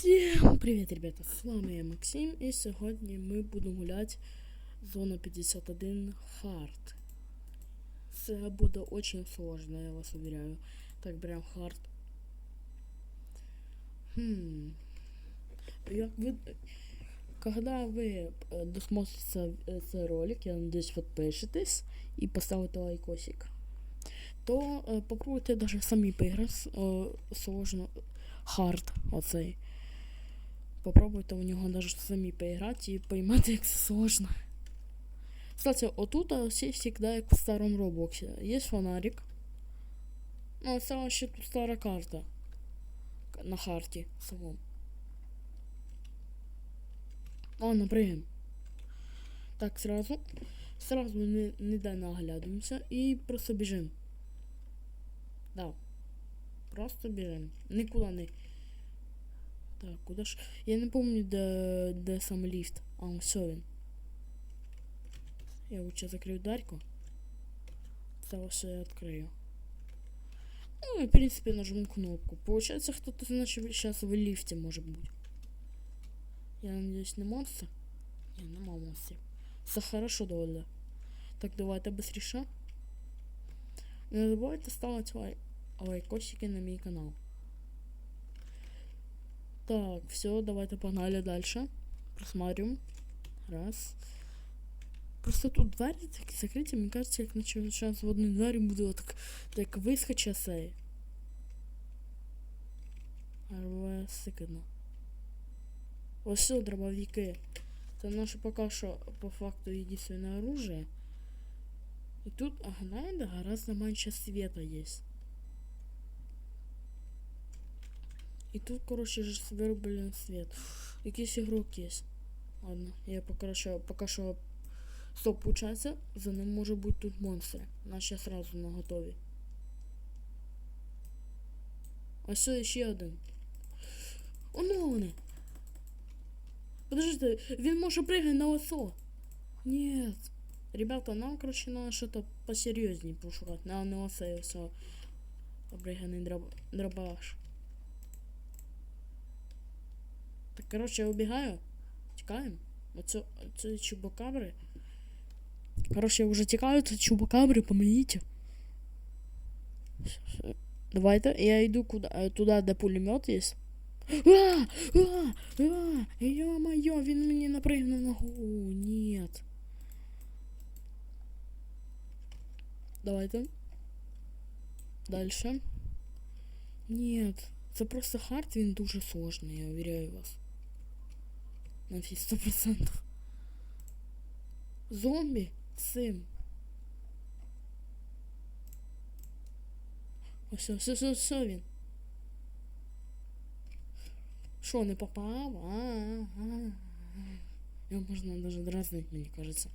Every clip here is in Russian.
Всем привет, ребята! С вами я Максим, и сьогодні ми будемо гуляти зона 51 Hard. Це буде очень сложно, я вас уверяю. Так, берем Hard. Хм. Як ви... Когда вы э, досмотрите э, цей ролик, я надеюсь, подпишитесь и поставите лайкосик, то э, попробуйте даже самі поіграти э, сложно хард оцей. Попробуйте у нього даже самі поіграти і поймати, як це сложно. Кстати, отут все всегда як в старому Роблоксі. Є фонарик. Ну, це ще тут стара карта. На харті самому. Ладно, прыгаем. Так, сразу. Сразу не, не оглядуємося і просто біжим. Да. Просто біжим. Нікуди не. Так, куди ж. Я не пам'ятаю, де, де сам ліфт. А, ось він. Я лучше закрию дверку. Це все я відкрию. Ну и, в принципе, нажму кнопку. Получается, кто-то, значит, сейчас в лифте может быть. Я надеюсь, не монстр? Не, нема монстрів. Все хорошо доволі. Так, давайте быстріше. Не забувайте ставити лай... лайкосики на мій канал. Так, все, давайте погнали дальше. Просматриваем. Раз. Просто тут двері такі закриті, мені кажется, як наче зараз в одній двері буде так, так вискоче цей. Але сикно. Ось все, дробовики. Це наше поки що по факту єдине оружие. І тут, ага, гораздо менше света есть. І тут, короче, же вироблений свет. Якийсь ігрок є. Ладно, я поки що, поки що... Стоп, получается, за ним може бути тут монстри. Наші сразу на готові. Ось ще один. Оно вони. Подождите, він може пригати на осо. Нет. Ребята, нам, короче, надо что-то посерьезнее пошукати. На не осе все. Обриганий дроб... дробаш. Так, короче, я убегаю. Тікаємо. Оце, оце чубакабри. Короче, уже тікають чубакабри, помогите. Давайте, я йду куда, е, туди, де пулемет є. А! А! А! Ё-моё, він мені напригнув на голову. Нет. Давайте. Дальше. Нет. Це просто хард, він дуже сложний, я уверяю вас. На всі 100%. Зомбі цим. Ось, все, все, все, все він. Що, не попав? А, а, а. Його можна даже дразнить, мені кажется.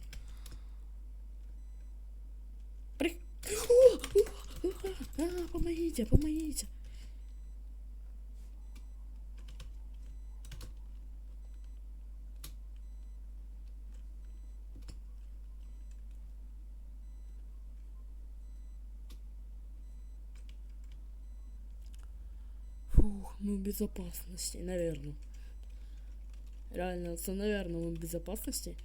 При... О, о, а, а, помогите, помогите. мы в безопасности, наверное. Реально, это, наверное, мы в безопасности.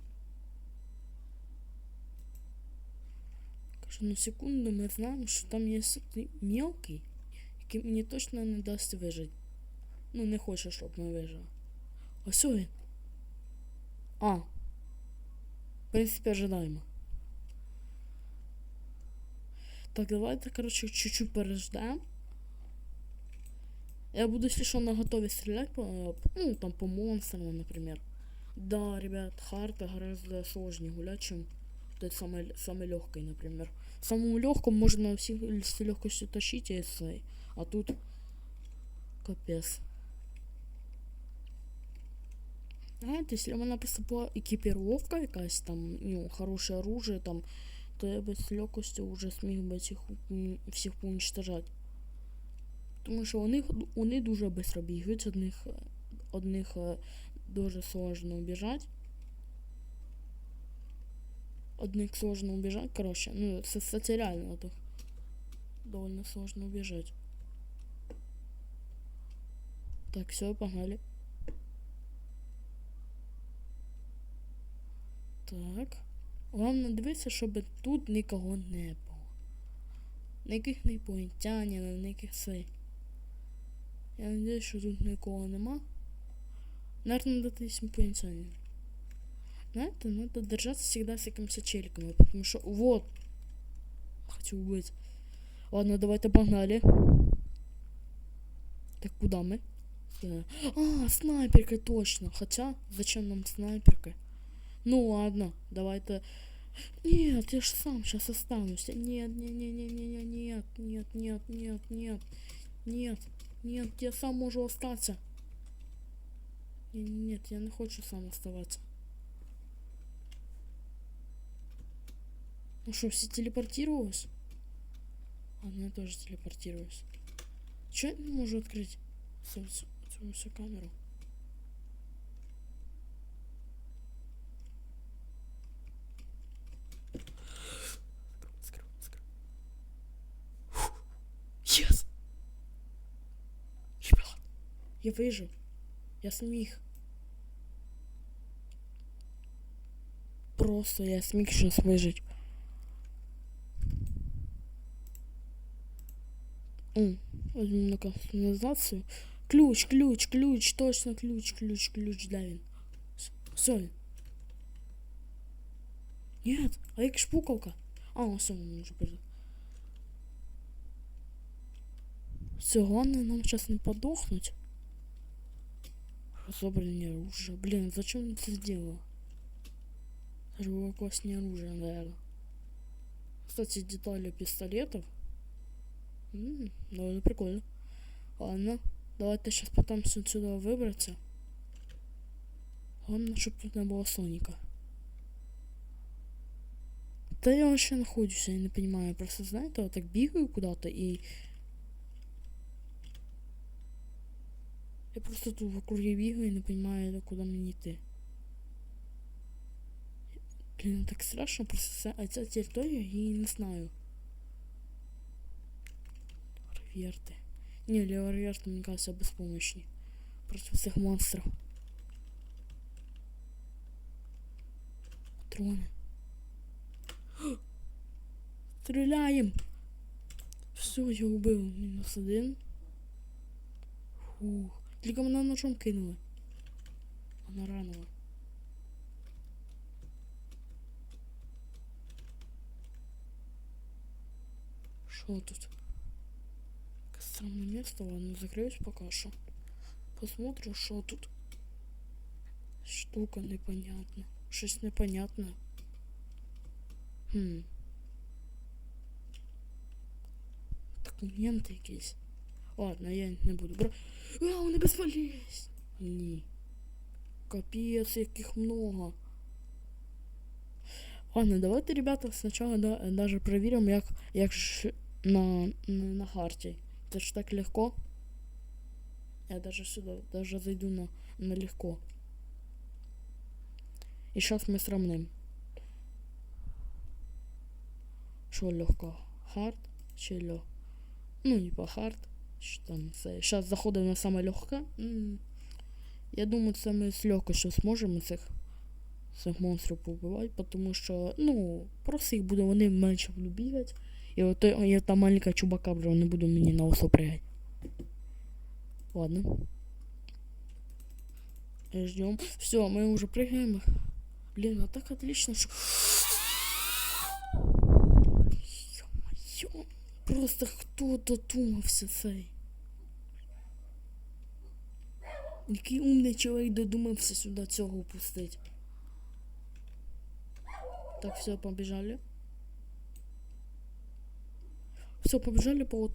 Кажу, на секунду ми знаємо, що там є такий мелкий, який мені точно не дасть вижити. Ну, не хоче, щоб ми вижили. Ось він. А. В принципі, ожидаємо. Так, давайте, короче, чуть-чуть переждем. Я буду, если что, на готове стрелять по, ну, там, по монстрам, например. Да, ребят, харта гораздо сложнее гулять, чем тот самый, самый легкой, например. Самому легкому можно все с легкостью тащить, если, а тут капец. Знаєте, если у мене просто була екіпіровка якась там, ну, хороше оружие там, то я би з легкостю вже зміг би цих м, всіх поуничтожати. Тому що вони, вони дуже швидко бігають, одних одних е, дуже сложно убіжати. Одних сложно убежать, коротше. ну, кстати, реально от довольно сложно убежать. Так, все, погнали. Так. Головне дивитися, щоб тут нікого не було. Ніяких не понятяння, ніяких сей. Я надіюсь, що тут нікого нема. Наверное, надо есть инопланетянин. Знаете, надо держаться всегда с какими-то челиками, потому что вот. Хочу убить. Ладно, давайте погнали. Так, куда мы? Сюда. А, снайперка, точно. Хотя, зачем нам снайперка? Ну ладно, давайте. Нет, я ж сам сейчас останусь. Нет, нет, нет, нет, нет, нет, нет, нет, нет, нет, нет, нет, я сам можу остаться. Нет, я не хочу сам оставаться. Ну что, все телепортировалось? Ладно, я тоже телепортируюсь. Че я не могу открыть всю, всю, всю камеру? Yes! Ребят, я выжил. Я сміх. Просто я сейчас выжить. О, возьмем на кастомизацию. Ключ, ключ, ключ, точно ключ, ключ, ключ, да він. Все. Нет, а як шпукалка? А, все, мы уже перед. Все, главное нам сейчас не подохнуть. Собрание оружия. Блин, зачем я это сделал? Живоклассное оружие, наверное. Кстати, детали пистолетов. М -м, довольно прикольно. Ладно, давайте сейчас пытаемся отсюда выбраться. Главное, чтобы тут не было Соника. Да я вообще находюсь, я не понимаю. Просто, знаете, вот так бегаю куда-то и Я просто тут в округе бігаю і не розумію, куди мені йти. Блін, так страшно, просто а ця територія, я її не знаю. Реверти. Не, реверти, мені кажется, безпомощні. Против всех монстров. Патроны. Стреляем! Все, я убил. Минус один. Фух. Тільки мене ножом кинули. Вона ранила. Що тут? Странное место, ладно, закроюсь пока что. Посмотрю, что тут. Штука непонятна. Щось непонятне. Хм. Документи якісь. Ладно, я не буду брать. А, вони безполезні. Ні. Капец, яких много. Ладно, давайте, ребята, сначала да, даже проверим, як, як ж на, на, на харте. Это ж так легко. Я даже сюда, даже зайду на, на легко. И сейчас мы сравним. Что легко? Хард легко? Ну, не по хард. Що там це? Зараз заходимо на саме легке. Я думаю, це ми з легкостю зможемо цих цих монстрів побивати, тому що, ну, просто їх буде, вони менше будуть бігати. І от я та маленька чубака вже не буду мені на осо пригати. Ладно. Ждем. Все, мы уже прыгаем. Блин, а так отлично, что... Ё-моё. Просто хто додумався цей? Який умний чоловік додумався сюди цього пустити. Так, все, побежали. Все, побежали, по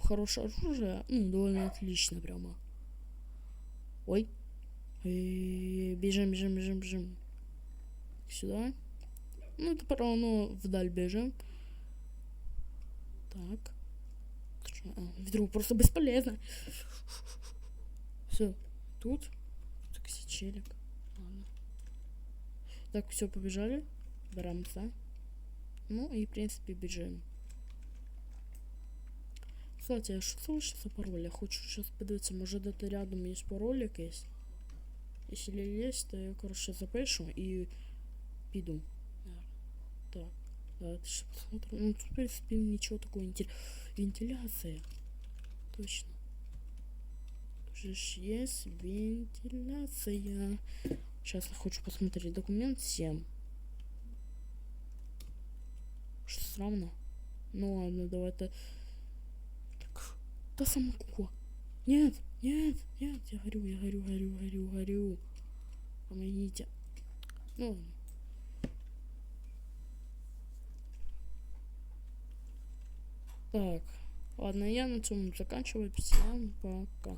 хорошее оружие. Ну, довольно отлично прямо. Ой. Бежим, бежим, бежим, бежим. Сюда. Ну, тепер воно вдаль бежим. Так. А, вдруг просто бесполезно. Все. Тут. Так, челик. Ладно. Так, все, побежали. Беремся. Ну и, в принципе, бежим. Кстати, а що це лише за пароль? Я хочу сейчас подивитися, може де рядом є пароль якийсь. Якщо є, то я, короче, запишу і Піду. Так. Давайте ще посмотрим. Ну, тут, в принципе, ничего такого интересного. Вентиляция. Точно. Уже ж есть вентиляция. Сейчас я хочу посмотреть документ 7. Что странно? Ну ладно, давайте. Так, та сама кукла. Нет, нет, нет, я горю, я горю, горю, горю, горю. Помогите. Ну ладно. Так, ладно, я на цьому заканчиваю. Всем пока.